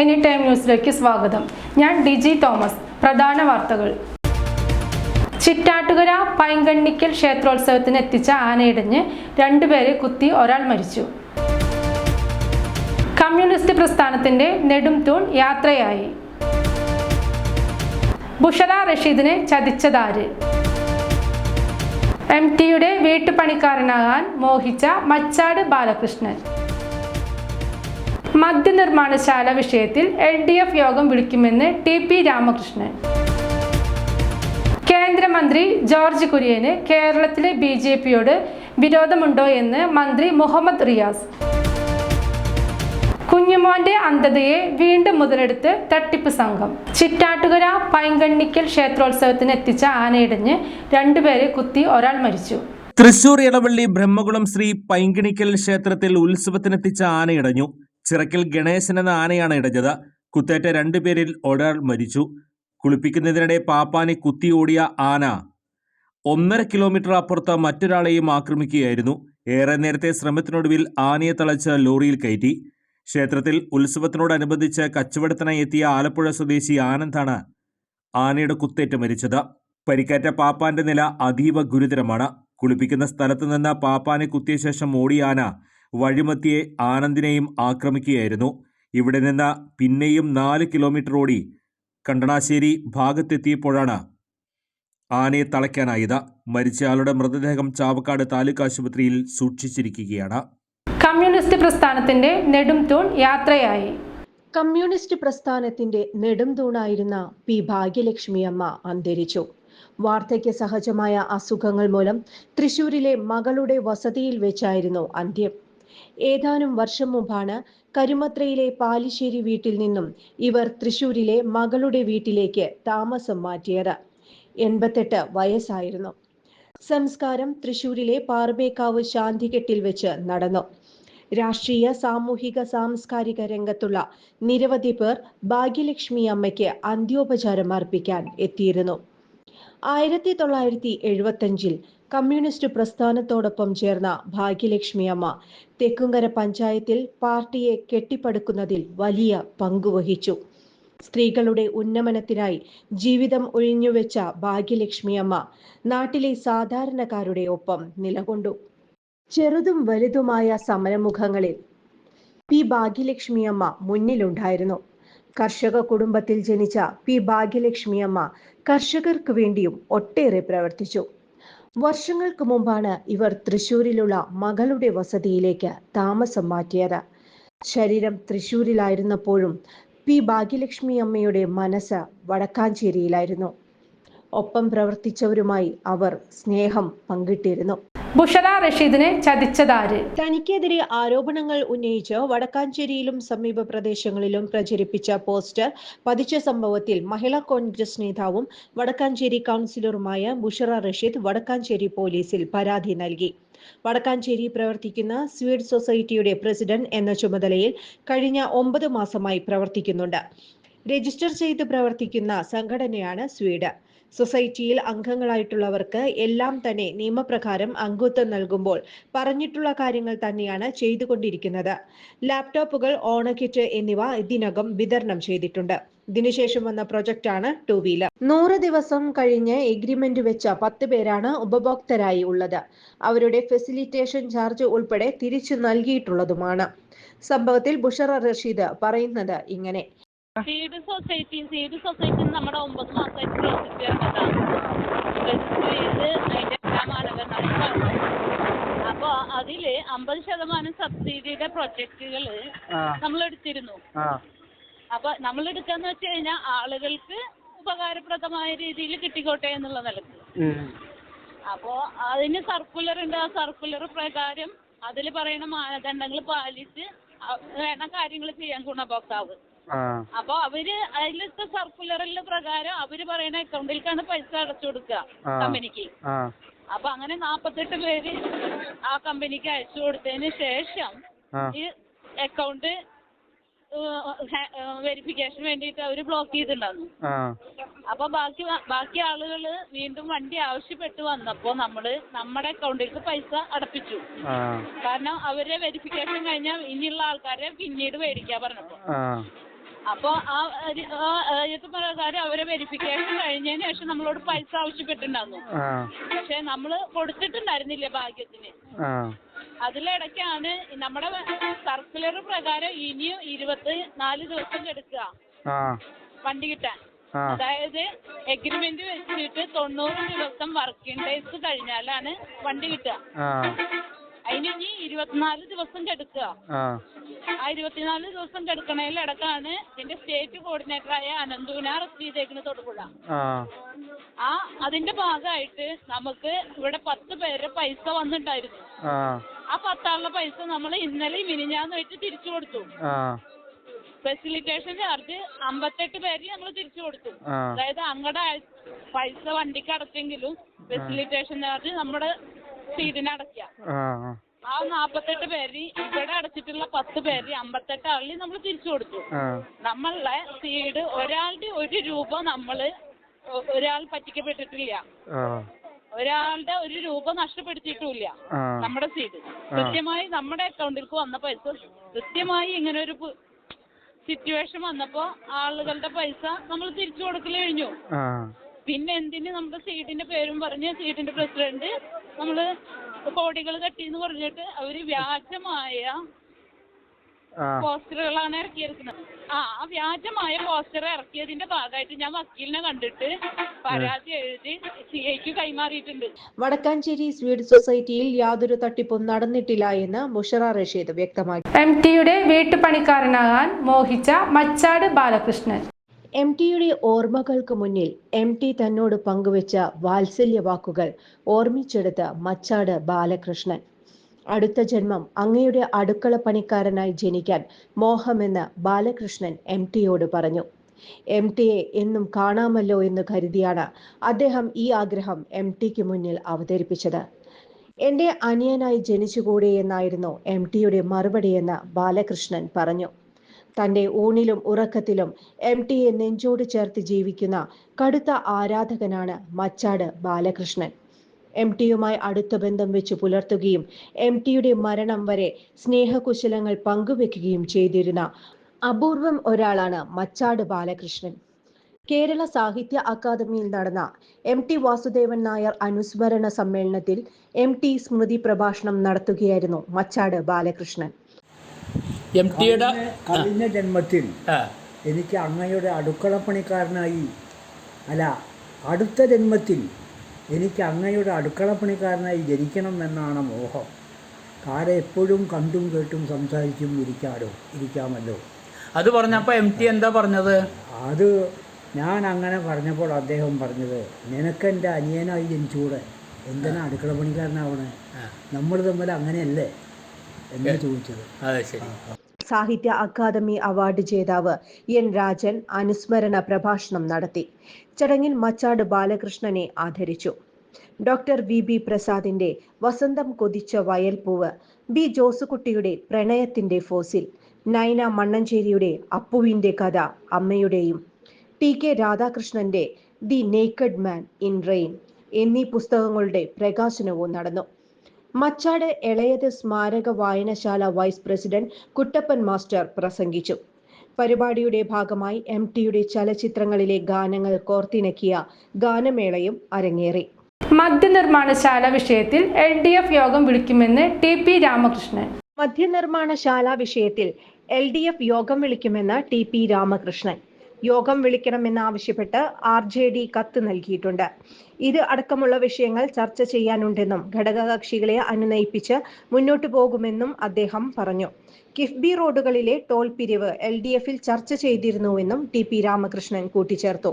Any time ന്യൂസിലേക്ക് സ്വാഗതം. ഞാൻ ഡിജി തോമസ്. പ്രധാന വാർത്തകൾ. ചിറ്റാട്ടുകര പൈങ്കണ്ണിക്കൽ ക്ഷേത്രോത്സവത്തിന് എത്തിച്ച ആനയിടഞ്ഞ് രണ്ടുപേരെ കുത്തി ഒരാൾ മരിച്ചു. കമ്മ്യൂണിസ്റ്റ് പ്രസ്ഥാനത്തിന്റെ നെടും തൂൺ യാത്രയായി. ബുഷറ റഷീദിനെ ചതിച്ചതാര്? എം ടിയുടെ വീട്ടുപണിക്കാരനാകാൻ മോഹിച്ച മച്ചാട് ബാലകൃഷ്ണൻ. മദ്യനിർമ്മാണശാല വിഷയത്തിൽ എൽ ഡി എഫ് യോഗം വിളിക്കുമെന്ന് ടി പി രാമകൃഷ്ണൻ. കേന്ദ്രമന്ത്രി ജോർജ് കുര്യന് കേരളത്തിലെ ബി ജെ പിയോട് വിരോധമുണ്ടോ എന്ന് മന്ത്രി മുഹമ്മദ് റിയാസ്. കുഞ്ഞുമോന്റെ അന്ധതയെ വീണ്ടും മുതലെടുത്ത് തട്ടിപ്പ് സംഘം. ചിറ്റാട്ടുകര പൈങ്കണ്ണിക്കൽ ക്ഷേത്രോത്സവത്തിന് എത്തിച്ച ആനയിടഞ്ഞ് രണ്ടുപേരെ കുത്തി ഒരാൾ മരിച്ചു. തൃശൂർ ഇടവള്ളി ബ്രഹ്മകുളം ശ്രീ പൈങ്കിണിക്കൽ ക്ഷേത്രത്തിൽ ഉത്സവത്തിനെത്തിച്ച ആനയിടഞ്ഞു. ചിറക്കൽ ഗണേശൻ എന്ന ആനയാണ് ഇടഞ്ഞത്. കുത്തേറ്റ രണ്ടുപേരിൽ ഒരാൾ മരിച്ചു. കുളിപ്പിക്കുന്നതിനിടെ പാപ്പാനെ കുത്തി ഓടിയ ആന. ഒന്നര കിലോമീറ്റർ അപ്പുറത്ത് മറ്റൊരാളെയും ആക്രമിക്കുകയായിരുന്നു. ഏറെ നേരത്തെ ശ്രമത്തിനൊടുവിൽ ആനയെ തളച്ച് ലോറിയിൽ കയറ്റി. ക്ഷേത്രത്തിൽ ഉത്സവത്തിനോടനുബന്ധിച്ച് കച്ചവടത്തിനായി എത്തിയ ആലപ്പുഴ സ്വദേശി ആനന്ദാണ് ആനയുടെ കുത്തേറ്റ് മരിച്ചത്. പരിക്കേറ്റ പാപ്പാന്റെ നില അതീവ ഗുരുതരമാണ്. കുളിപ്പിക്കുന്ന സ്ഥലത്ത് നിന്ന് പാപ്പാനെ കുത്തിയ ശേഷം ഓടിയ ആന വഴിമത്തിയെ ആനന്ദിനെയും ആക്രമിക്കുകയായിരുന്നു. ഇവിടെ നിന്ന് പിന്നെയും നാല് കിലോമീറ്റർ ഓടി കണ്ടണാശ്ശേരി ഭാഗത്തെത്തിയപ്പോഴാണ് ആനയെ തളയ്ക്കാനായത്. മരിച്ചയാളുടെ മൃതദേഹം ചാവക്കാട് താലൂക്ക് ആശുപത്രിയിൽ സൂക്ഷിച്ചിരിക്കുകയാണ്. കമ്മ്യൂണിസ്റ്റ് പ്രസ്ഥാനത്തിന്റെ നെടുംതൂൺ യാത്രയായി. കമ്മ്യൂണിസ്റ്റ് പ്രസ്ഥാനത്തിന്റെ നെടുംതൂണായിരുന്ന പി ഭാഗ്യലക്ഷ്മി അമ്മ അന്തരിച്ചു. വാർദ്ധക്യ സഹജമായ അസുഖങ്ങൾ മൂലം തൃശൂരിലെ മകളുടെ വസതിയിൽ വെച്ചായിരുന്നു അന്ത്യം. ഏതാനും വർഷം മുമ്പാണ് കരുമത്രയിലെ പാലിശ്ശേരി വീട്ടിൽ നിന്നും ഇവർ തൃശൂരിലെ മകളുടെ വീട്ടിലേക്ക് താമസം മാറ്റിയത്. എൺപത്തെട്ട് വയസ്സായിരുന്നു. സംസ്കാരം തൃശൂരിലെ പാർബേക്കാവ് ശാന്തികെട്ടിൽ വെച്ച് നടന്നു. രാഷ്ട്രീയ സാമൂഹിക സാംസ്കാരിക രംഗത്തുള്ള നിരവധി പേർ ഭാഗ്യലക്ഷ്മി അമ്മയ്ക്ക് അന്ത്യോപചാരം അർപ്പിക്കാൻ എത്തിയിരുന്നു. ആയിരത്തി തൊള്ളായിരത്തി എഴുപത്തഞ്ചിൽ കമ്മ്യൂണിസ്റ്റ് പ്രസ്ഥാനത്തോടൊപ്പം ചേർന്ന ഭാഗ്യലക്ഷ്മി അമ്മ തെക്കുംകര പഞ്ചായത്തിൽ പാർട്ടിയെ കെട്ടിപ്പടുക്കുന്നതിൽ വലിയ പങ്കുവഹിച്ചു. സ്ത്രീകളുടെ ഉന്നമനത്തിനായി ജീവിതം ഒഴിഞ്ഞുവെച്ച ഭാഗ്യലക്ഷ്മി അമ്മ നാട്ടിലെ സാധാരണക്കാരുടെ ഒപ്പം നിലകൊണ്ടു. ചെറുതും വലുതുമായ സമരമുഖങ്ങളിൽ പി ഭാഗ്യലക്ഷ്മി അമ്മ മുന്നിലുണ്ടായിരുന്നു. കർഷക കുടുംബത്തിൽ ജനിച്ച പി ഭാഗ്യലക്ഷ്മി അമ്മ കർഷകർക്ക് വേണ്ടിയും ഒട്ടേറെ പ്രവർത്തിച്ചു. വർഷങ്ങൾക്ക് മുമ്പാണ് ഇവർ തൃശൂരിലുള്ള മകളുടെ വസതിയിലേക്ക് താമസം മാറ്റിയത്. ശരീരം തൃശൂരിലായിരുന്നപ്പോഴും പി ഭാഗ്യലക്ഷ്മി അമ്മയുടെ മനസ്സ് വടക്കാഞ്ചേരിയിലായിരുന്നു. ഒപ്പം പ്രവർത്തിച്ചവരുമായി അവർ സ്നേഹം പങ്കിട്ടിരുന്നു. ബുഷറ റഷീദിനെ ചതിച്ചതാര്? തനിക്കെതിരെ ആരോപണങ്ങൾ ഉന്നയിച്ച് വടക്കാഞ്ചേരിയിലും സമീപ പ്രദേശങ്ങളിലും പ്രചരിപ്പിച്ച പോസ്റ്റർ പതിച്ച സംഭവത്തിൽ മഹിളാ കോൺഗ്രസ് നേതാവും വടക്കാഞ്ചേരി കൗൺസിലറുമായ ബുഷറ റഷീദ് വടക്കാഞ്ചേരി പോലീസിൽ പരാതി നൽകി. വടക്കാഞ്ചേരി പ്രവർത്തിക്കുന്ന സ്വീഡ് സൊസൈറ്റിയുടെ പ്രസിഡന്റ് എന്ന ചുമതലയിൽ കഴിഞ്ഞ ഒമ്പത് മാസമായി പ്രവർത്തിക്കുന്നുണ്ട്. രജിസ്റ്റർ ചെയ്ത് പ്രവർത്തിക്കുന്ന സംഘടനയാണ് സ്വീഡ്. സൊസൈറ്റിയിൽ അംഗങ്ങളായിട്ടുള്ളവർക്ക് എല്ലാം തന്നെ നിയമപ്രകാരം അംഗത്വം നൽകുമ്പോൾ പറഞ്ഞിട്ടുള്ള കാര്യങ്ങൾ തന്നെയാണ് ചെയ്തുകൊണ്ടിരിക്കുന്നത്. ലാപ്ടോപ്പുകൾ ഓണക്കിറ്റ് എന്നിവ ഇതിനകം വിതരണം ചെയ്തിട്ടുണ്ട്. ഇതിനുശേഷം വന്ന പ്രൊജക്റ്റാണ് ടു വീലർ. നൂറ് ദിവസം കഴിഞ്ഞ് എഗ്രിമെന്റ് വെച്ച പത്ത് പേരാണ് ഉപഭോക്തരായി ഉള്ളത്. അവരുടെ ഫെസിലിറ്റേഷൻ ചാർജ് ഉൾപ്പെടെ തിരിച്ചു നൽകിയിട്ടുള്ളതുമാണ്. സംഭവത്തിൽ ബുഷറ റഷീദ് പറയുന്നത് ഇങ്ങനെ. സീഡ് സൊസൈറ്റി സീഡ് സൊസൈറ്റി നമ്മുടെ ഒമ്പത് മാസമായിട്ട് പ്രവർത്തിച്ചു വരുന്നതാണ് രജിസ്റ്റർ ചെയ്ത് അതിന്റെ എല്ലാ മാനദണ്ഡങ്ങളും അപ്പോൾ അതിൽ അമ്പത് ശതമാനം സബ്സിഡിയുടെ പ്രൊജക്റ്റുകൾ നമ്മൾ എടുത്തിരുന്നു അപ്പൊ നമ്മൾ എടുക്കാന്ന് വെച്ച് കഴിഞ്ഞാൽ ആളുകൾക്ക് ഉപകാരപ്രദമായ രീതിയിൽ കിട്ടിക്കോട്ടെ എന്നുള്ള നിലയ്ക്ക്. അപ്പോൾ അതിന് സർക്കുലർ ഉണ്ട്. ആ സർക്കുലർ പ്രകാരം അതിൽ പറയുന്ന മാനദണ്ഡങ്ങൾ പാലിച്ച് വേണം വേണ്ട കാര്യങ്ങൾ ചെയ്യാൻ ഗുണഭോക്താവ്. അപ്പൊ അവർ അതിലത്തെ സർക്കുലറിലെ പ്രകാരം അവർ പറയുന്ന അക്കൗണ്ടിലേക്കാണ് പൈസ അടച്ചു കൊടുക്കുക കമ്പനിക്ക്. അപ്പൊ അങ്ങനെ നാപ്പത്തെട്ട് പേര് ആ കമ്പനിക്ക് അയച്ചു കൊടുത്തതിന് ശേഷം ഈ അക്കൗണ്ട് വെരിഫിക്കേഷൻ വേണ്ടിട്ട് അവർ ബ്ലോക്ക് ചെയ്തിട്ടുണ്ടായിരുന്നു. അപ്പൊ ബാക്കി ബാക്കി ആളുകൾ വീണ്ടും വണ്ടി ആവശ്യപ്പെട്ട് വന്നപ്പോ നമ്മൾ നമ്മുടെ അക്കൗണ്ടിലേക്ക് പൈസ അടപ്പിച്ചു. കാരണം അവരെ വെരിഫിക്കേഷൻ കഴിഞ്ഞാൽ ഇനിയുള്ള ആൾക്കാരെ പിന്നീട് മേടിക്കാൻ പറഞ്ഞപ്പോ. അപ്പോൾ ആ ഒരു- ആ പ്രകാരം അവരെ വെരിഫിക്കേഷൻ കഴിഞ്ഞതിന് ശേഷം നമ്മളോട് പൈസ ആവശ്യപ്പെട്ടിട്ടുണ്ടായിരുന്നു. പക്ഷെ നമ്മൾ കൊടുത്തിട്ടുണ്ടായിരുന്നില്ല ഭാഗ്യത്തിന്? അതിലിടയ്ക്കാണ് നമ്മുടെ സർക്കുലർ പ്രകാരം ഇനിയും ഇരുപത്തി നാല് ദിവസം എടുക്കുക. വണ്ടി കിട്ടാൻ. അതായത് എഗ്രിമെന്റ് വെച്ചിട്ട് തൊണ്ണൂറ് ദിവസം വർക്കിംഗ് ഡേയ്സ് കഴിഞ്ഞാലാണ് വണ്ടി കിട്ടുക. അതിന് ഇനി ഇരുപത്തിനാല് ദിവസം കെടുക്കുക. ആ. ഇരുപത്തിനാല് ദിവസം കെടുക്കണതിലിടക്കാണ് ഇതിന്റെ സ്റ്റേറ്റ് കോർഡിനേറ്ററായ അനന്തുവിനെ അറസ്റ്റ് ചെയ്തേക്കുന്നത് തൊടുപുഴ. ആ. അതിന്റെ ഭാഗമായിട്ട് നമുക്ക് ഇവിടെ പത്ത് പേരുടെ പൈസ വന്നിട്ടായിരുന്നു ആ. പത്താളുടെ പൈസ നമ്മൾ ഇന്നലെ മിനിഞ്ഞാന്ന് വെച്ച് തിരിച്ചു കൊടുത്തു. ഫെസിലിറ്റേഷൻ ചാർജ് അമ്പത്തെട്ട് പേര് നമ്മൾ തിരിച്ചു കൊടുത്തു. അതായത് അങ്ങടെ പൈസ വണ്ടിക്ക് അടച്ചെങ്കിലും ഫെസിലിറ്റേഷൻ ചാർജ് നമ്മുടെ സീറ്റിന് അടയ്ക്കുക ആ. നാപ്പത്തെട്ട് പേര് ഇവിടെ അടച്ചിട്ടുള്ള പത്ത് പേര് അമ്പത്തെട്ട് ആളിൽ നമ്മൾ തിരിച്ചു കൊടുത്തു. നമ്മളെ സീഡ് ഒരാളുടെ ഒരു രൂപ നമ്മൾ ഒരാൾ പറ്റിക്കപ്പെട്ടിട്ടില്ല. ഒരാളുടെ ഒരു രൂപ നഷ്ടപ്പെടുത്തിയിട്ടുമില്ല നമ്മുടെ സീഡ് കൃത്യമായി നമ്മുടെ അക്കൗണ്ടിലേക്ക് വന്ന പൈസ കൃത്യമായി ഇങ്ങനെ ഒരു സിറ്റുവേഷൻ വന്നപ്പോ ആളുകളുടെ പൈസ നമ്മൾ തിരിച്ചു കൊടുക്കൽ കഴിഞ്ഞു. പിന്നെ എന്തിന് നമ്മുടെ സീറ്റിന്റെ പേരും പറഞ്ഞ് സീറ്റിന്റെ പ്രസിഡന്റ് നമ്മൾ കോടികൾ കട്ടിന്ന് പറഞ്ഞിട്ട് അവർ വ്യാജമായ ആ. പോസ്റ്ററുകളാണ് ഇറക്കിയിരിക്കുന്നത് ആ ആ വ്യാജമായ പോസ്റ്റർ ഇറക്കിയതിന്റെ ഭാഗമായിട്ട് ഞാൻ വക്കീലിനെ കണ്ടിട്ട് പരാതി എഴുതി സി ഐക്ക് കൈമാറിയിട്ടുണ്ട്. വടക്കാഞ്ചേരി സ്വീഡ് സൊസൈറ്റിയിൽ യാതൊരു തട്ടിപ്പും നടന്നിട്ടില്ല എന്ന് മുഷറ റഷീദ് വ്യക്തമാക്കി. എം ടിയുടെ വീട്ടുപണിക്കാരനാകാൻ മോഹിച്ച മച്ചാട് ബാലകൃഷ്ണൻ. എം ടിയുടെ ഓർമ്മകൾക്ക് മുന്നിൽ എം ടി തന്നോട് പങ്കുവച്ച വാത്സല്യ വാക്കുകൾ ഓർമ്മിച്ചെടുത്ത് മച്ചാട് ബാലകൃഷ്ണൻ. അടുത്ത ജന്മം അങ്ങയുടെ അടുക്കള പണിക്കാരനായി ജനിക്കാൻ മോഹമെന്ന് ബാലകൃഷ്ണൻ എം ടിയോട് പറഞ്ഞു. എം ടിയെ എന്നും കാണാമല്ലോ എന്ന് കരുതിയാണ് അദ്ദേഹം ഈ ആഗ്രഹം എം ടിക്ക് മുന്നിൽ അവതരിപ്പിച്ചത്. എന്റെ അനിയനായി ജനിച്ചുകൂടെ എന്നായിരുന്നു എം ടിയുടെ മറുപടിയെന്ന് ബാലകൃഷ്ണൻ പറഞ്ഞു. തന്റെ ഊണിലും ഉറക്കത്തിലും എം ടിയെ നെഞ്ചോട് ചേർത്ത് ജീവിക്കുന്ന കടുത്ത ആരാധകനാണ് മച്ചാട് ബാലകൃഷ്ണൻ. എം ടിയുമായി അടുത്ത ബന്ധം വെച്ച് പുലർത്തുകയും എം ടിയുടെ മരണം വരെ സ്നേഹകുശലങ്ങൾ പങ്കുവെക്കുകയും ചെയ്തിരുന്ന അപൂർവം ഒരാളാണ് മച്ചാട് ബാലകൃഷ്ണൻ. കേരള സാഹിത്യ അക്കാദമിയിൽ നടന്ന എം ടി വാസുദേവൻ നായർ അനുസ്മരണ സമ്മേളനത്തിൽ എം ടി സ്മൃതി പ്രഭാഷണം നടത്തുകയായിരുന്നു മച്ചാട് ബാലകൃഷ്ണൻ. എം ടിയുടെ കഴിഞ്ഞ ജന്മത്തിൽ എനിക്ക് അങ്ങയുടെ അടുക്കള പണിക്കാരനായി അല്ല അടുത്ത ജന്മത്തിൽ എനിക്ക് അങ്ങയുടെ അടുക്കളപ്പണിക്കാരനായി ജനിക്കണം എന്നാണ് മോഹം. കാരെ എപ്പോഴും കണ്ടും കേട്ടും സംസാരിച്ചും ഇരിക്കാടോ ഇരിക്കാമല്ലോ. അത് പറഞ്ഞപ്പോൾ എം ടി എന്താ പറഞ്ഞത്? അത് ഞാൻ അങ്ങനെ പറഞ്ഞപ്പോൾ അദ്ദേഹം പറഞ്ഞത് നിനക്കെന്റെ അനിയനായി ജനിച്ചുകൂടെ? എന്തിനാ അടുക്കള പണിക്കാരനാവണേ? നമ്മൾ തമ്മിൽ അങ്ങനെയല്ലേ? എന്ന് ചോദിച്ചത്. അതെ ശരി. സാഹിത്യ അക്കാദമി അവാർഡ് ജേതാവ് എൻ രാജൻ അനുസ്മരണ പ്രഭാഷണം നടത്തി. ചടങ്ങിൽ മച്ചാട് ബാലകൃഷ്ണനെ ആദരിച്ചു. ഡോക്ടർ വി ബി പ്രസാദിന്റെ വസന്തം കൊതിച്ച വയൽപ്പൂവ് ബി ജോസുകുട്ടിയുടെ പ്രണയത്തിന്റെ ഫോസിൽ നൈന മണ്ണഞ്ചേരിയുടെ അപ്പുവിന്റെ കഥ അമ്മയുടെയും ടി കെ രാധാകൃഷ്ണന്റെ the naked man in rain എന്നീ പുസ്തകങ്ങളുടെ പ്രകാശനവും നടന്നു. മച്ചാട് എളയത് സ്മാരക വായനശാല വൈസ് പ്രസിഡന്റ് കുട്ടപ്പൻ മാസ്റ്റർ പ്രസംഗിച്ചു. പരിപാടിയുടെ ഭാഗമായി എം ടിയുടെ ചലച്ചിത്രങ്ങളിലെ ഗാനങ്ങൾ കോർത്തിണക്കിയ ഗാനമേളയും അരങ്ങേറി. മദ്യനിർമ്മാണശാല വിഷയത്തിൽ എൽ ഡി എഫ് യോഗം വിളിക്കുമെന്ന് ടി പി രാമകൃഷ്ണൻ. മദ്യനിർമ്മാണശാല വിഷയത്തിൽ എൽ ഡി എഫ് യോഗം വിളിക്കുമെന്ന് ടി പി രാമകൃഷ്ണൻ. യോഗം വിളിക്കണമെന്നാവശ്യപ്പെട്ട് ആർ ജെ ഡി കത്ത് നൽകിയിട്ടുണ്ട്. ഇത് അടക്കമുള്ള വിഷയങ്ങൾ ചർച്ച ചെയ്യാനുണ്ടെന്നും ഘടകകക്ഷികളെ അനുനയിപ്പിച്ച് മുന്നോട്ടു പോകുമെന്നും അദ്ദേഹം പറഞ്ഞു. കിഫ്ബി റോഡുകളിലെ ടോൾ പിരിവ് എൽ ഡി എഫിൽ ചർച്ച ചെയ്തിരുന്നുവെന്നും ടി പി രാമകൃഷ്ണൻ കൂട്ടിച്ചേർത്തു.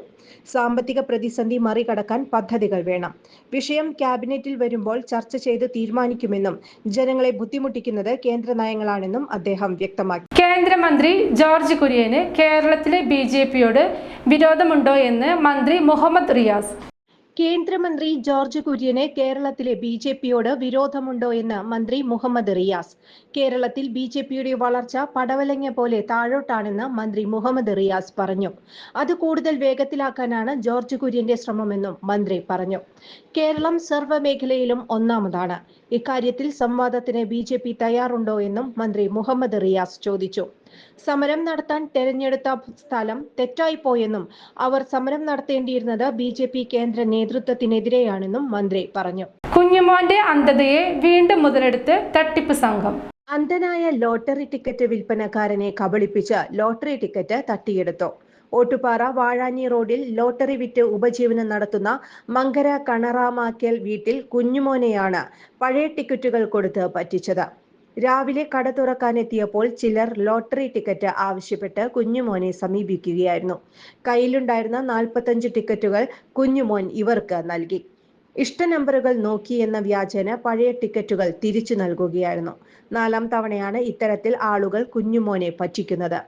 സാമ്പത്തിക പ്രതിസന്ധി മറികടക്കാൻ പദ്ധതികൾ വേണം. വിഷയം ക്യാബിനറ്റിൽ വരുമ്പോൾ ചർച്ച ചെയ്ത് തീരുമാനിക്കുമെന്നും ജനങ്ങളെ ബുദ്ധിമുട്ടിക്കുന്നത് കേന്ദ്ര നയങ്ങളാണെന്നും അദ്ദേഹം വ്യക്തമാക്കി. കേന്ദ്രമന്ത്രി ജോർജ് കുര്യന് കേരളത്തിലെ ബി ജെ പിയോട് വിരോധമുണ്ടോ എന്ന് മന്ത്രി മുഹമ്മദ് റിയാസ് കേന്ദ്രമന്ത്രി ജോർജ് കുര്യന് കേരളത്തിലെ ബി ജെ പിയോട് വിരോധമുണ്ടോ എന്ന് മന്ത്രി മുഹമ്മദ് റിയാസ്. കേരളത്തിൽ ബി ജെ പിയുടെ വളർച്ച പടവലങ്ങ പോലെ താഴോട്ടാണെന്ന് മന്ത്രി മുഹമ്മദ് റിയാസ് പറഞ്ഞു. അത് കൂടുതൽ വേഗത്തിലാക്കാനാണ് ജോർജ് കുര്യന്റെ ശ്രമമെന്നും മന്ത്രി പറഞ്ഞു. കേരളം സർവമേഖലയിലും ഒന്നാമതാണ്. ഇക്കാര്യത്തിൽ സംവാദത്തിന് ബി തയ്യാറുണ്ടോ എന്നും മന്ത്രി മുഹമ്മദ് റിയാസ് ചോദിച്ചു. സമരം നടത്താൻ തെരഞ്ഞെടുത്ത സ്ഥലം തെറ്റായിപ്പോയെന്നും അവർ സമരം നടത്തേണ്ടിയിരുന്നത് ബി ജെ പി കേന്ദ്ര നേതൃത്വത്തിനെതിരെയാണെന്നും മന്ത്രി പറഞ്ഞു. കുഞ്ഞുമോന്റെ അന്ധതയെ വീണ്ടും മുതലെടുത്ത് തട്ടിപ്പ് സംഘം. അന്ധനായ ലോട്ടറി ടിക്കറ്റ് വിൽപ്പനക്കാരനെ കബളിപ്പിച്ച് ലോട്ടറി ടിക്കറ്റ് തട്ടിയെടുത്തു. ഓട്ടുപാറ വാഴാഞ്ഞി റോഡിൽ ലോട്ടറി വിറ്റ് ഉപജീവനം നടത്തുന്ന മങ്കര കണറാമാക്കൽ വീട്ടിൽ കുഞ്ഞുമോനെയാണ് പഴയ ടിക്കറ്റുകൾ കൊടുത്ത് പറ്റിച്ചത്. രാവിലെ കട തുറക്കാനെത്തിയപ്പോൾ ചിലർ ലോട്ടറി ടിക്കറ്റ് ആവശ്യപ്പെട്ട് കുഞ്ഞുമോനെ സമീപിക്കുകയായിരുന്നു. കയ്യിലുണ്ടായിരുന്ന നാൽപ്പത്തഞ്ച് ടിക്കറ്റുകൾ കുഞ്ഞുമോൻ ഇവർക്ക് നൽകി. ഇഷ്ട നമ്പറുകൾ നോക്കി എന്ന വ്യാജേന പഴയ ടിക്കറ്റുകൾ തിരിച്ചു നൽകുകയായിരുന്നു. നാലാം തവണയാണ് ഇത്തരത്തിൽ ആളുകൾ കുഞ്ഞുമോനെ പറ്റിക്കുന്നത്.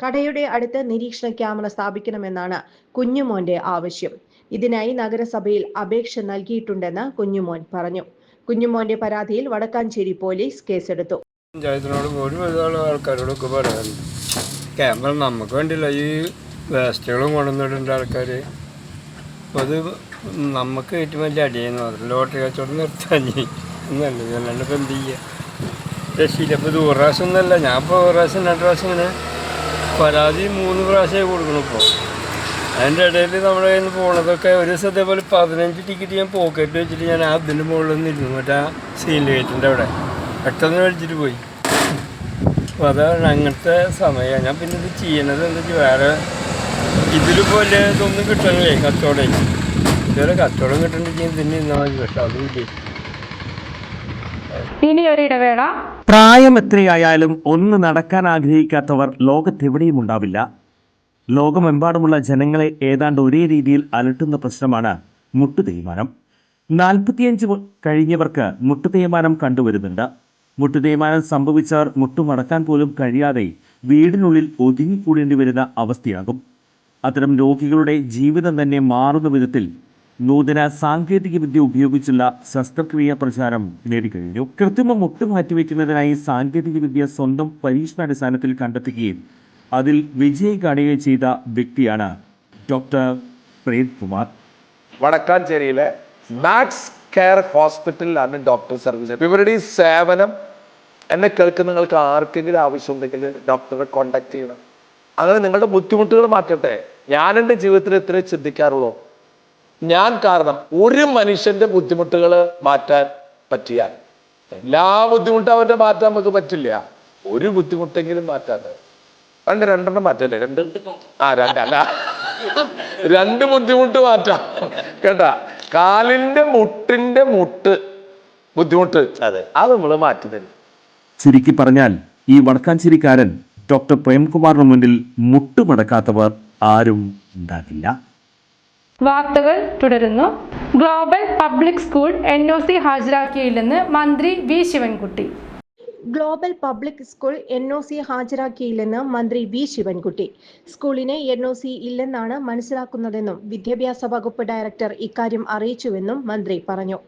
കടയുടെ അടുത്ത് നിരീക്ഷണ ക്യാമറ സ്ഥാപിക്കണമെന്നാണ് കുഞ്ഞുമോന്റെ ആവശ്യം. ഇതിനായി നഗരസഭയിൽ അപേക്ഷ നൽകിയിട്ടുണ്ടെന്ന് കുഞ്ഞുമോൻ പറഞ്ഞു. കുഞ്ഞുമോന്റെ പരാതിയിൽ വടക്കാഞ്ചേരി പോലീസ് കേസെടുത്തു. പഞ്ചായത്തിനോട് പോലും ഒരുപാട് ആൾക്കാരോടൊക്കെ പറയാറുണ്ട്. ക്യാമറ നമുക്ക് വേണ്ടിയില്ല. ഈ വേസ്റ്റുകളും കൊണ്ടുവന്നിട്ടുണ്ട് ആൾക്കാർ അത് നമുക്ക് ഏറ്റവും വലിയ അടിയെന്ന് മാത്രം. ലോട്ടറി കച്ചവടം നിർത്താഞ്ഞി എന്നല്ല അല്ലാണ്ട് എന്ത് ചെയ്യുക രക്ഷയില്ല. ഇത് ഒരു പ്രാവശ്യം ഒന്നല്ല ഞാൻ ഒരു പ്രാവശ്യം രണ്ട് പ്രാവശ്യം ഇങ്ങനെ പരാതി മൂന്ന് പ്രാവശ്യമായി കൊടുക്കണം ഇപ്പോൾ അതിന്റെ ഇടയിൽ നമ്മുടെ കയ്യിൽ നിന്ന് പോണതൊക്കെ ഒരു ദിവസം ഇതേപോലെ പതിനഞ്ച് ടിക്കറ്റ് ഞാൻ പോക്കറ്റ് വെച്ചിട്ട് ഞാൻ ആ അതിന്റെ മുകളിൽ നിന്ന് ഇരുന്നു. മറ്റേ ആ സീൽ ഗേറ്റിന്റെ അവിടെ. പെട്ടെന്ന് മേടിച്ചിട്ട് പോയി. അപ്പോൾ അതാണ് അങ്ങനത്തെ സമയമാണ് ഞാൻ പിന്നെ ഇത് ചെയ്യണത് എന്താ വെച്ചാൽ വേറെ ഇതിലിപ്പോൾ ഇതൊന്നും കിട്ടണില്ലേ? കച്ചവടം. ഇതുവരെ കച്ചവടം കിട്ടണ്ടെങ്കിൽ ഇതിന് ഇന്നാ മതി. പക്ഷെ അതുമില്ല ഇനി ഒരു ഇടവേള. പ്രായം എത്രയായാലും ഒന്ന് നടക്കാൻ ആഗ്രഹിക്കാത്തവർ ലോകത്തെവിടെയും ഉണ്ടാവില്ല. ലോകമെമ്പാടുമുള്ള ജനങ്ങളെ ഏതാണ്ട് ഒരേ രീതിയിൽ അലട്ടുന്ന പ്രശ്നമാണ് മുട്ടു തേയ്മാനം. നാൽപ്പത്തിയഞ്ച് കഴിഞ്ഞവർക്ക് മുട്ടു തേയ്മാനം കണ്ടുവരുന്നുണ്ട്. മുട്ടു തേയ്മാനം സംഭവിച്ചവർ മുട്ടുമടക്കാൻ പോലും കഴിയാതെ വീടിനുള്ളിൽ ഒതുങ്ങിക്കൂടേണ്ടി വരുന്ന അവസ്ഥയാകും. അത്തരം രോഗികളുടെ ജീവിതം തന്നെ മാറുന്ന വിധത്തിൽ നൂതന സാങ്കേതിക വിദ്യ ഉപയോഗിച്ചുള്ള ശസ്ത്രക്രിയ പ്രചാരം നേടിക്കഴിഞ്ഞു. കൃത്രിമ മുട്ട് മാറ്റിവെക്കുന്നതിനായി സാങ്കേതിക വിദ്യ സ്വന്തം പരീക്ഷണാടിസ്ഥാനത്തിൽ കണ്ടെത്തുകയും അതിൽ വിജയ് കാണുകയും ചെയ്ത വ്യക്തിയാണ് ഡോക്ടർ പ്രേത് കുമാർ. വടക്കാഞ്ചേരിയിലെ മാക്സ് കെയർ ഹോസ്പിറ്റലിലാണ് ഡോക്ടർ സർവീസ് ഇവരുടെ ഈ സേവനം എന്നെ കേൾക്കുന്ന നിങ്ങൾക്ക് ആർക്കെങ്കിലും ആവശ്യമുണ്ടെങ്കിൽ ഡോക്ടറെ കോണ്ടാക്ട് ചെയ്യണം. അങ്ങനെ നിങ്ങളുടെ ബുദ്ധിമുട്ടുകൾ മാറ്റട്ടെ. ഞാൻ എന്റെ ജീവിതത്തിൽ ഇത്രേ ചിന്തിക്കാറുള്ളൂ. ഞാൻ കാരണം ഒരു മനുഷ്യന്റെ ബുദ്ധിമുട്ടുകൾ മാറ്റാൻ പറ്റിയാൽ. എല്ലാ ബുദ്ധിമുട്ടും അവന്റെ മാറ്റാൻ നമുക്ക് പറ്റില്ല. ഒരു ബുദ്ധിമുട്ടെങ്കിലും മാറ്റാതെ രണ്ട് രണ്ടെണ്ണം മാറ്റല്ലേ? രണ്ട് ആ രണ്ടല്ല രണ്ട് ബുദ്ധിമുട്ട് മാറ്റാം. കേട്ടാ? കാലിന്റെ മുട്ടിന്റെ മുട്ട് ബുദ്ധിമുട്ട്. അതെ. അത് നമ്മൾ മാറ്റി തരും. ചുരുക്കി പറഞ്ഞാൽ ഈ വടക്കാഞ്ചേരിക്കാരൻ ഡോക്ടർ പ്രേംകുമാറിന് മുന്നിൽ മുട്ടുമടക്കാത്തവർ ആരും ഉണ്ടാകില്ല. വാർത്തകൾ തുടരുന്നു. Global public school N O C ഹാജരാക്കിയില്ലെന്ന് മന്ത്രി V Sivankutty. Global public school N O C ഹാജരാക്കിയില്ലെന്ന് മന്ത്രി വി ശിവൻകുട്ടി. സ്കൂളിന് എൻ ഒ സി ഇല്ലെന്നാണ് മനസ്സിലാക്കുന്നതെന്നും വിദ്യാഭ്യാസ വകുപ്പ് ഡയറക്ടർ ഇക്കാര്യം അറിയിച്ചുവെന്നും മന്ത്രി പറഞ്ഞു.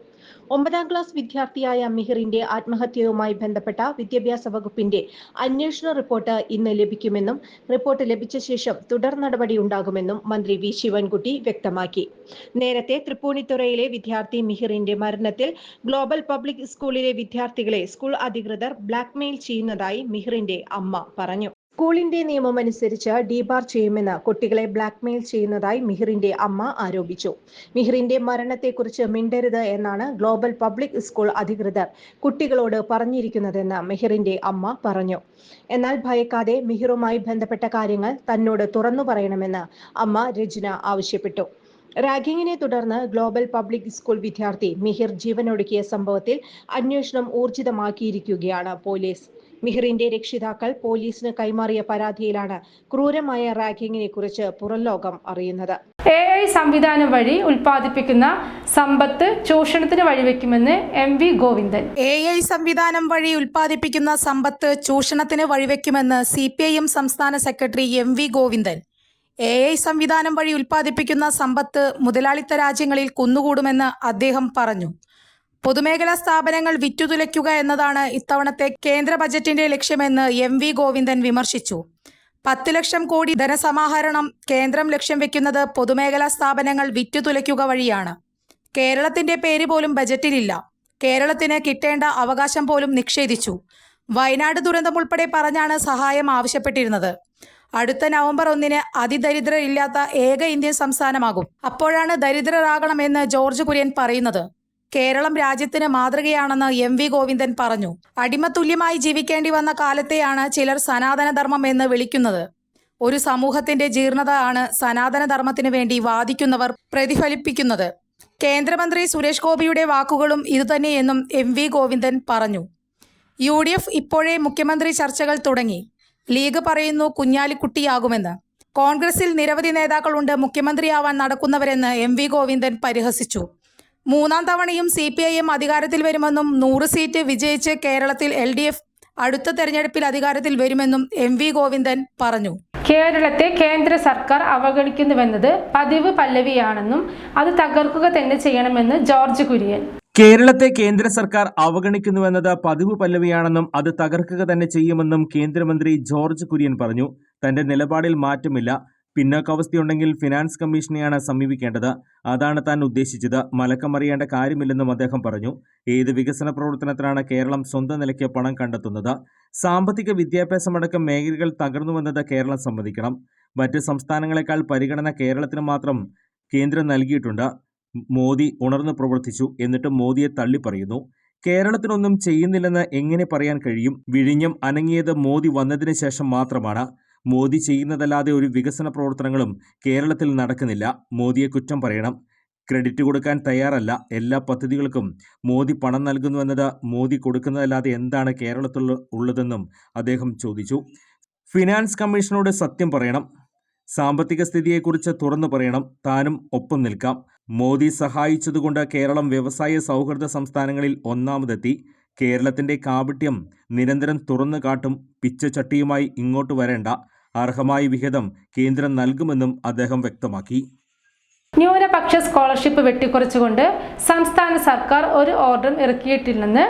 ഒമ്പതാം ക്ലാസ് വിദ്യാർത്ഥിയായ മിഹിറിന്റെ ആത്മഹത്യയുമായി ബന്ധപ്പെട്ട വിദ്യാഭ്യാസ വകുപ്പിന്റെ അന്വേഷണ റിപ്പോർട്ട് ഇന്ന് ലഭിക്കുമെന്നും റിപ്പോർട്ട് ലഭിച്ച ശേഷം തുടർ നടപടി ഉണ്ടാകുമെന്നും മന്ത്രി വി ശിവൻകുട്ടി വ്യക്തമാക്കി. നേരത്തെ തൃപ്പൂണിത്തുറയിലെ വിദ്യാർത്ഥി മിഹിറിന്റെ മരണത്തിൽ ഗ്ലോബൽ പബ്ലിക് സ്കൂളിലെ വിദ്യാർത്ഥികളെ സ്കൂൾ അധികൃതർ ബ്ലാക്ക്മെയിൽ ചെയ്യുന്നതായി മിഹിറിന്റെ അമ്മ പറഞ്ഞു. സ്കൂളിന്റെ നിയമമനുസരിച്ച് ഡീബാർ ചെയ്യുമെന്ന് കുട്ടികളെ ബ്ലാക്ക്മെയിൽ ചെയ്യുന്നതായി മിഹിറിന്റെ അമ്മ ആരോപിച്ചു. മിഹിറിന്റെ മരണത്തെക്കുറിച്ച് മിണ്ടരുത് എന്നാണ് ഗ്ലോബൽ പബ്ലിക് സ്കൂൾ അധികൃതർ കുട്ടികളോട് പറഞ്ഞിരിക്കുന്നതെന്ന് മിഹിറിന്റെ അമ്മ പറഞ്ഞു. എന്നാൽ ഭയക്കാതെ മിഹിറുമായി ബന്ധപ്പെട്ട കാര്യങ്ങൾ തന്നോട് തുറന്നു പറയണമെന്ന് അമ്മ രജന ആവശ്യപ്പെട്ടു. റാഗിങ്ങിനെ തുടർന്ന് ഗ്ലോബൽ പബ്ലിക് സ്കൂൾ വിദ്യാർത്ഥി മിഹിർ ജീവനൊടുക്കിയ സംഭവത്തിൽ അന്വേഷണം ഊർജിതമാക്കിയിരിക്കുകയാണ് പോലീസ്. മിഹിറിന്റെ രക്ഷിതാക്കൾ പോലീസിന് കൈമാറിയ പരാതിയിലാണ് ക്രൂരമായ റാഗിങ്ങിനെ കുറിച്ച് പുറംലോകം അറിയുന്നത്. എ ഐ സംവിധാനം വഴി ഉൽപ്പാദിപ്പിക്കുന്ന സമ്പത്ത് ചൂഷണത്തിന് വഴിവെക്കുമെന്ന് M V Govindan. A I സംവിധാനം വഴി ഉൽപ്പാദിപ്പിക്കുന്ന സമ്പത്ത് ചൂഷണത്തിന് വഴിവെക്കുമെന്ന് സി പി ഐ എം സംസ്ഥാന secretary M V Govindan. A I സംവിധാനം വഴി ഉൽപ്പാദിപ്പിക്കുന്ന സമ്പത്ത് മുതലാളിത്ത രാജ്യങ്ങളിൽ കുന്നുകൂടുമെന്ന് അദ്ദേഹം പറഞ്ഞു. പൊതുമേഖലാ സ്ഥാപനങ്ങൾ വിറ്റുതുലയ്ക്കുക എന്നതാണ് ഇത്തവണത്തെ കേന്ദ്ര ബജറ്റിന്റെ ലക്ഷ്യമെന്ന് എം വി ഗോവിന്ദൻ വിമർശിച്ചു. പത്ത് ലക്ഷം കോടി ധനസമാഹരണം കേന്ദ്രം ലക്ഷ്യം വെക്കുന്നത് പൊതുമേഖലാ സ്ഥാപനങ്ങൾ വിറ്റുതുലയ്ക്കുക വഴിയാണ്. കേരളത്തിന്റെ പേര് പോലും ബജറ്റിലില്ല. കേരളത്തിന് കിട്ടേണ്ട അവകാശം പോലും നിഷേധിച്ചു. വയനാട് ദുരന്തം ഉൾപ്പെടെ പറഞ്ഞാണ് സഹായം ആവശ്യപ്പെട്ടിരുന്നത്. അടുത്ത നവംബർ ഒന്നിന് അതിദരിദ്രരില്ലാത്ത ഏക ഇന്ത്യൻ സംസ്ഥാനമാകും. അപ്പോഴാണ് ദരിദ്രരാകണമെന്ന് ജോർജ് കുര്യൻ പറയുന്നത്. കേരളം രാജ്യത്തിന് മാതൃകയാണെന്ന് എം വി ഗോവിന്ദൻ പറഞ്ഞു. അടിമതുല്യമായി ജീവിക്കേണ്ടി വന്ന കാലത്തെയാണ് ചിലർ സനാതനധർമ്മം എന്ന് വിളിക്കുന്നത്. ഒരു സമൂഹത്തിന്റെ ജീർണത ആണ് സനാതനധർമ്മത്തിന് വേണ്ടി വാദിക്കുന്നവർ പ്രതിഫലിപ്പിക്കുന്നത്. കേന്ദ്രമന്ത്രി സുരേഷ് ഗോപിയുടെ വാക്കുകളും ഇതുതന്നെയെന്നും എം വി ഗോവിന്ദൻ പറഞ്ഞു. യു ഡി എഫ് ഇപ്പോഴേ മുഖ്യമന്ത്രി ചർച്ചകൾ തുടങ്ങി. ലീഗ് പറയുന്നു കുഞ്ഞാലിക്കുട്ടിയാകുമെന്ന്. കോൺഗ്രസിൽ നിരവധി നേതാക്കളുണ്ട് മുഖ്യമന്ത്രിയാവാൻ നടക്കുന്നവരെന്ന് എം വി ഗോവിന്ദൻ പരിഹസിച്ചു. മൂന്നാം തവണയും സി പി ഐ എം അധികാരത്തിൽ വരുമെന്നും നൂറ് സീറ്റ് വിജയിച്ച് കേരളത്തിൽ എൽ ഡി എഫ് അടുത്ത തെരഞ്ഞെടുപ്പിൽ അധികാരത്തിൽ വരുമെന്നും എം വി ഗോവിന്ദൻ പറഞ്ഞു. കേരളത്തെ കേന്ദ്ര സർക്കാർ അവഗണിക്കുന്നുവെന്നത് പതിവ് പല്ലവിയാണെന്നും അത് തകർക്കുക തന്നെ ചെയ്യണമെന്ന് ജോർജ് കുര്യൻ. കേരളത്തെ കേന്ദ്ര സർക്കാർ അവഗണിക്കുന്നുവെന്നത് പതിവ് പല്ലവിയാണെന്നും അത് തകർക്കുക തന്നെ ചെയ്യുമെന്നും കേന്ദ്രമന്ത്രി ജോർജ് കുര്യൻ പറഞ്ഞു. തന്റെ നിലപാടിൽ മാറ്റമില്ല. പിന്നോക്കാവസ്ഥയുണ്ടെങ്കിൽ ഫിനാൻസ് കമ്മീഷനെയാണ് സമീപിക്കേണ്ടത്. അതാണ് താൻ ഉദ്ദേശിച്ചത്. മലക്കമറിയേണ്ട കാര്യമില്ലെന്നും അദ്ദേഹം പറഞ്ഞു. ഏത് വികസന പ്രവർത്തനത്തിനാണ് കേരളം സ്വന്തം നിലയ്ക്ക് പണം കണ്ടെത്തുന്നത്? സാമ്പത്തിക വിദ്യാഭ്യാസമടക്കം മേഖലകൾ തകർന്നുവെന്നത് കേരളം സമ്മതിക്കണം. മറ്റ് സംസ്ഥാനങ്ങളെക്കാൾ പരിഗണന കേരളത്തിന് മാത്രം കേന്ദ്രം നൽകിയിട്ടുണ്ട്. മോദി ഉണർന്നു പ്രവർത്തിച്ചു. എന്നിട്ട് മോദിയെ തള്ളിപ്പറയുന്നു കേരളത്തിനൊന്നും ചെയ്യുന്നില്ലെന്ന് എങ്ങനെ പറയാൻ കഴിയും? വിഴിഞ്ഞം അനങ്ങിയത് മോദി വന്നതിന് ശേഷം മാത്രമാണ്. മോദി ചെയ്യുന്നതല്ലാതെ ഒരു വികസന പ്രവർത്തനങ്ങളും കേരളത്തിൽ നടക്കുന്നില്ല. മോദിയെ കുറ്റം പറയണം. ക്രെഡിറ്റ് കൊടുക്കാൻ തയ്യാറല്ല. എല്ലാ പദ്ധതികൾക്കും മോദി പണം നൽകുന്നുവെന്നത് മോദി കൊടുക്കുന്നതല്ലാതെ എന്താണ് കേരളത്തിൽ ഉള്ളതെന്നും അദ്ദേഹം ചോദിച്ചു. ഫിനാൻസ് കമ്മീഷനോട് സത്യം പറയണം. സാമ്പത്തിക സ്ഥിതിയെക്കുറിച്ച് തുറന്നു പറയണം. താനും ഒപ്പം നിൽക്കാം. മോദി സഹായിച്ചതുകൊണ്ട് കേരളം വ്യവസായ സൗഹൃദ സംസ്ഥാനങ്ങളിൽ ഒന്നാമതെത്തി. കേരളത്തിന്റെ കാപട്യം നിരന്തരം തുറന്നു കാട്ടും പിച്ചച്ചട്ടിയുമായി ഇങ്ങോട്ട് വരേണ്ട അർഹമായ വിഹിതം കേന്ദ്രം നൽകുമെന്നും അദ്ദേഹം വ്യക്തമാക്കി. ന്യൂനപക്ഷ സ്കോളർഷിപ്പ് വെട്ടിക്കുറച്ചുകൊണ്ട് സംസ്ഥാന സർക്കാർ ഒരു ഓർഡറും ഇറക്കിയിട്ടില്ലെന്ന്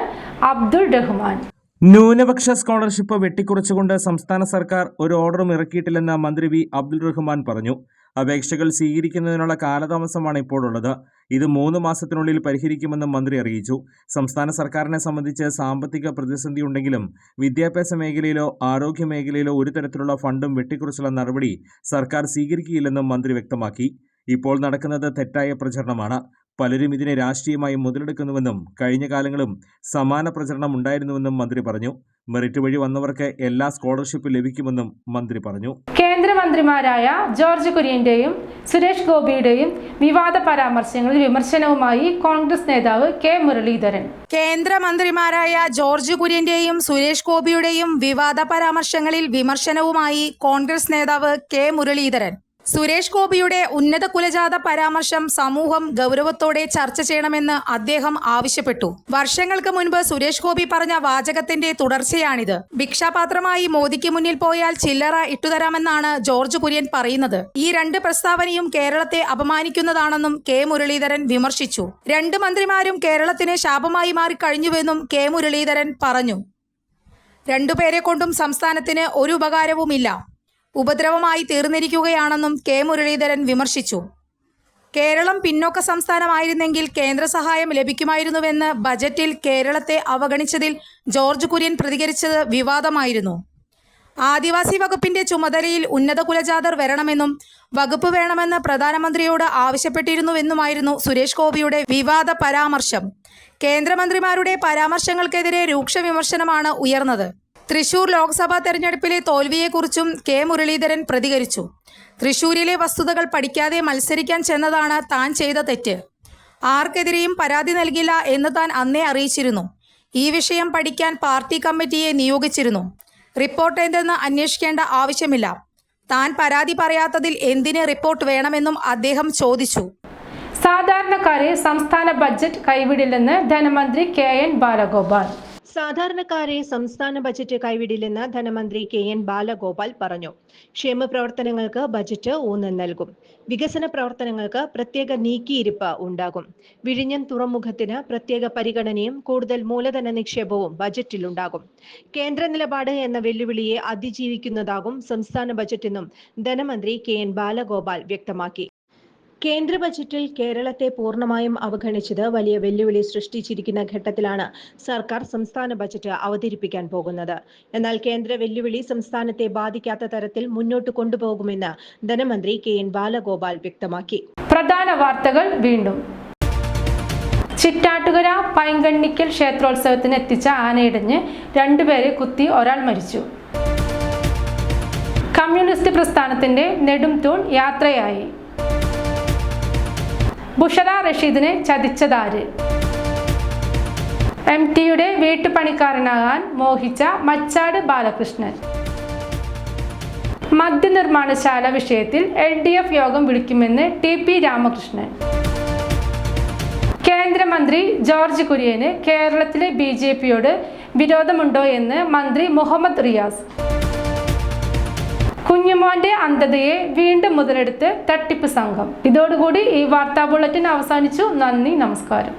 അബ്ദുൾ റഹ്മാൻ. ന്യൂനപക്ഷ സ്കോളർഷിപ്പ് വെട്ടിക്കുറച്ചുകൊണ്ട് സംസ്ഥാന സർക്കാർ ഒരു ഓർഡറും ഇറക്കിയിട്ടില്ലെന്ന് മന്ത്രി വി അബ്ദുൾ റഹ്മാൻ പറഞ്ഞു. അപേക്ഷകൾ സ്വീകരിക്കുന്നതിനുള്ള കാലതാമസമാണ് ഇപ്പോഴുള്ളത്. ഇത് മൂന്ന് മാസത്തിനുള്ളിൽ പരിഹരിക്കുമെന്നും മന്ത്രി അറിയിച്ചു. സംസ്ഥാന സർക്കാരിനെ സംബന്ധിച്ച് സാമ്പത്തിക പ്രതിസന്ധി ഉണ്ടെങ്കിലും വിദ്യാഭ്യാസ മേഖലയിലോ ആരോഗ്യ മേഖലയിലോ ഒരു തരത്തിലുള്ള ഫണ്ടും വെട്ടിക്കുറിച്ചുള്ള നടപടി സർക്കാർ സ്വീകരിക്കുകയില്ലെന്നും മന്ത്രി വ്യക്തമാക്കി. ഇപ്പോൾ നടക്കുന്നത് തെറ്റായ പ്രചരണമാണ്. പലരും ഇതിനെ രാഷ്ട്രീയമായി മുതലെടുക്കുന്നുവെന്നും കഴിഞ്ഞ കാലങ്ങളും സമാന പ്രചരണം ഉണ്ടായിരുന്നുവെന്നും മന്ത്രി പറഞ്ഞു. മെറിറ്റ് വഴി വന്നവർക്ക് എല്ലാ സ്കോളർഷിപ്പ് ലഭിക്കുമെന്നും മന്ത്രി പറഞ്ഞു. കേന്ദ്രമന്ത്രിമാരായ ജോർജ് കുര്യന്റെയും സുരേഷ് ഗോപിയുടെയും വിവാദ പരാമർശങ്ങളിൽ വിമർശനവുമായി കോൺഗ്രസ് നേതാവ് കെ മുരളീധരൻ. കേന്ദ്രമന്ത്രിമാരായ ജോർജ് കുര്യന്റെയും സുരേഷ് ഗോപിയുടെയും വിവാദ പരാമർശങ്ങളിൽ വിമർശനവുമായി കോൺഗ്രസ് നേതാവ് കെ മുരളീധരൻ. സുരേഷ് ഗോപിയുടെ ഉന്നത കുലജാത പരാമർശം സമൂഹം ഗൗരവത്തോടെ ചർച്ച ചെയ്യണമെന്ന് അദ്ദേഹം ആവശ്യപ്പെട്ടു. വർഷങ്ങൾക്ക് മുൻപ് സുരേഷ് ഗോപി പറഞ്ഞ വാചകത്തിന്റെ തുടർച്ചയാണിത്. ഭിക്ഷാപാത്രമായി മോദിക്ക് മുന്നിൽ പോയാൽ ചില്ലറ ഇട്ടുതരാമെന്നാണ് ജോർജ് കുര്യൻ പറയുന്നത്. ഈ രണ്ട് പ്രസ്താവനയും കേരളത്തെ അപമാനിക്കുന്നതാണെന്നും കെ മുരളീധരൻ വിമർശിച്ചു. രണ്ട് മന്ത്രിമാരും കേരളത്തിന് ശാപമായി മാറിക്കഴിഞ്ഞുവെന്നും കെ മുരളീധരൻ പറഞ്ഞു. രണ്ടുപേരെ കൊണ്ടും സംസ്ഥാനത്തിന് ഒരു ഉപകാരവുമില്ല. ഉപദ്രവമായി തീർന്നിരിക്കുകയാണെന്നും കെ മുരളീധരൻ വിമർശിച്ചു. കേരളം പിന്നോക്ക സംസ്ഥാനമായിരുന്നെങ്കിൽ കേന്ദ്ര സഹായം ലഭിക്കുമായിരുന്നുവെന്ന് ബജറ്റിൽ കേരളത്തെ അവഗണിച്ചതിൽ ജോർജ് കുര്യൻ പ്രതികരിച്ചത് വിവാദമായിരുന്നു. ആദിവാസി വകുപ്പിന്റെ ചുമതലയിൽ ഉന്നത കുലജാതർ വരണമെന്നും വകുപ്പ് വേണമെന്ന് പ്രധാനമന്ത്രിയോട് ആവശ്യപ്പെട്ടിരുന്നുവെന്നുമായിരുന്നു സുരേഷ് ഗോപിയുടെ വിവാദ പരാമർശം. കേന്ദ്രമന്ത്രിമാരുടെ പരാമർശങ്ങൾക്കെതിരെ രൂക്ഷ വിമർശനമാണ് ഉയർന്നത്. തൃശൂർ ലോക്സഭാ തെരഞ്ഞെടുപ്പിലെ തോൽവിയെക്കുറിച്ചും കെ മുരളീധരൻ പ്രതികരിച്ചു. തൃശൂരിലെ വസ്തുതകൾ പഠിക്കാതെ മത്സരിക്കാൻ ചെന്നതാണ് താൻ ചെയ്ത തെറ്റ്. ആർക്കെതിരെയും പരാതി നൽകില്ല എന്ന് താൻ അന്നേ അറിയിച്ചിരുന്നു. ഈ വിഷയം പഠിക്കാൻ പാർട്ടി കമ്മിറ്റിയെ നിയോഗിച്ചിരുന്നു. റിപ്പോർട്ട് എന്തെന്ന് അന്വേഷിക്കേണ്ട ആവശ്യമില്ല. താൻ പരാതി പറയാത്തതിൽ എന്തിന് റിപ്പോർട്ട് വേണമെന്നും അദ്ദേഹം ചോദിച്ചു. സാധാരണക്കാരെ സംസ്ഥാന ബജറ്റ് കൈവിടില്ലെന്ന് ധനമന്ത്രി കെ എൻ ബാലഗോപാൽ. സാധാരണക്കാരെ സംസ്ഥാന ബജറ്റ് കൈവിടില്ലെന്ന് ധനമന്ത്രി കെ എൻ ബാലഗോപാൽ പറഞ്ഞു. ക്ഷേമ പ്രവർത്തനങ്ങൾക്ക് ബജറ്റ് ഊന്നൽ നൽകും. വികസന പ്രവർത്തനങ്ങൾക്ക് പ്രത്യേക നീക്കിയിരിപ്പ് ഉണ്ടാകും. വിഴിഞ്ഞം തുറമുഖത്തിന് പ്രത്യേക പരിഗണനയും കൂടുതൽ മൂലധന നിക്ഷേപവും ബജറ്റിലുണ്ടാകും കേന്ദ്ര നിലപാട് എന്ന വെല്ലുവിളിയെ അതിജീവിക്കുന്നതാകും സംസ്ഥാന ബജറ്റെന്നും ധനമന്ത്രി കെ എൻ ബാലഗോപാൽ വ്യക്തമാക്കി. കേന്ദ്ര ബജറ്റിൽ കേരളത്തെ പൂർണമായും അവഗണിച്ചത് വലിയ വെല്ലുവിളി സൃഷ്ടിച്ചിരിക്കുന്ന ഘട്ടത്തിലാണ് സർക്കാർ സംസ്ഥാന ബജറ്റ് അവതരിപ്പിക്കാൻ പോകുന്നത്. എന്നാൽ കേന്ദ്ര വെല്ലുവിളി സംസ്ഥാനത്തെ ബാധിക്കാത്ത തരത്തിൽ മുന്നോട്ട് കൊണ്ടുപോകുമെന്ന് ധനമന്ത്രി കെ എൻ ബാലഗോപാൽ വ്യക്തമാക്കി. പ്രധാന വാർത്തകൾ വീണ്ടും. ചിറ്റാട്ടുകര പൈങ്കണ്ണിക്കൽ ക്ഷേത്രോത്സവത്തിന് എത്തിച്ച ആനയിടഞ്ഞ് രണ്ടുപേരെ കുത്തി ഒരാൾ മരിച്ചു. കമ്മ്യൂണിസ്റ്റ് പ്രസ്ഥാനത്തിന്റെ നെടും തൂൺ യാത്രയായി. ബുഷറ റഷീദിനെ ചതിച്ചതാര്? എം ടിയുടെ വീട്ടുപണിക്കാരനാകാൻ മോഹിച്ച മച്ചാട് ബാലകൃഷ്ണൻ. മദ്യനിർമ്മാണശാല വിഷയത്തിൽ എൽ ഡി എഫ് യോഗം വിളിക്കുമെന്ന് ടി പി രാമകൃഷ്ണൻ. കേന്ദ്രമന്ത്രി ജോർജ് കുര്യന് കേരളത്തിലെ ബി ജെ പിയോട് വിരോധമുണ്ടോ എന്ന് മന്ത്രി മുഹമ്മദ് റിയാസ്. കുഞ്ഞുമോന്റെ അന്ധതയെ വീണ്ടും മുതലെടുത്ത് തട്ടിപ്പ് സംഘം. ഇതോടുകൂടി ഈ വാർത്താ ബുള്ളറ്റിൻ അവസാനിച്ചു. നന്ദി നമസ്കാരം.